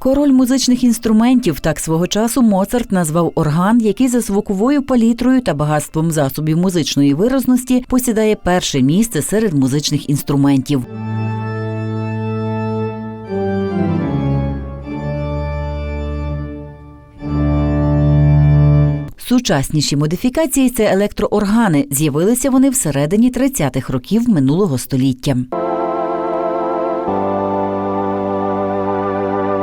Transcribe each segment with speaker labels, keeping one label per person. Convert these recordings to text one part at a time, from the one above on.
Speaker 1: Король музичних інструментів так свого часу Моцарт назвав орган, який за звуковою палітрою та багатством засобів музичної виразності посідає перше місце серед музичних інструментів. Сучасніші модифікації це електрооргани. З'явилися вони всередині 30-х років минулого століття.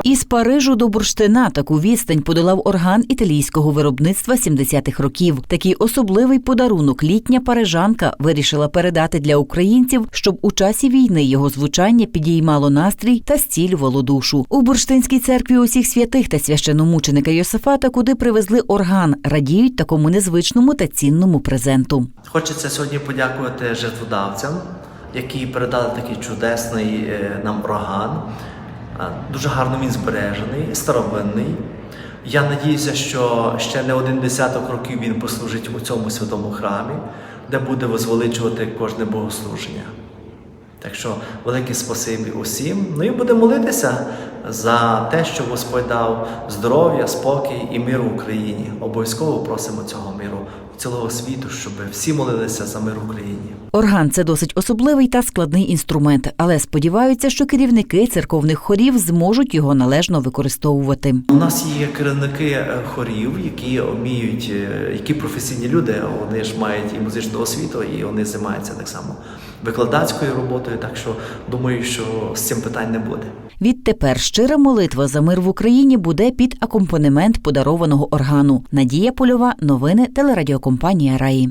Speaker 1: Із Парижу до Бурштина таку відстань подолав орган італійського виробництва 70-х років. Такий особливий подарунок літня парижанка вирішила передати для українців, щоб у часі війни його звучання підіймало настрій та зцілювало душу. У Бурштинській церкві усіх святих та священомученика Йосифата, куди привезли орган, радіють такому незвичному та цінному презенту.
Speaker 2: Хочеться сьогодні подякувати жертводавцям, які передали такий чудесний е, нам орган. Дуже гарно він збережений, старовинний. Я надіюся, що ще не один десяток років він послужить у цьому святому храмі, де буде возвеличувати кожне богослуження. Так що велике спасибі усім. Ну і будемо молитися за те, що Господь дав здоров'я, спокій і мир в Україні. Обов'язково просимо цього миру цілого світу, щоб всі молилися за мир в Україні.
Speaker 1: Орган це досить особливий та складний інструмент, але сподіваються, що керівники церковних хорів зможуть його належно використовувати.
Speaker 2: У нас є керівники е, хорів, які вміють, е, які професійні люди. Вони ж мають і музичну освіту, і вони займаються так само викладацькою роботою. Так що думаю, що з цим питань не буде.
Speaker 1: Відтепер щира молитва за мир в Україні буде під акомпанемент подарованого органу. Надія Польова, новини телерадіокомпанія Раї.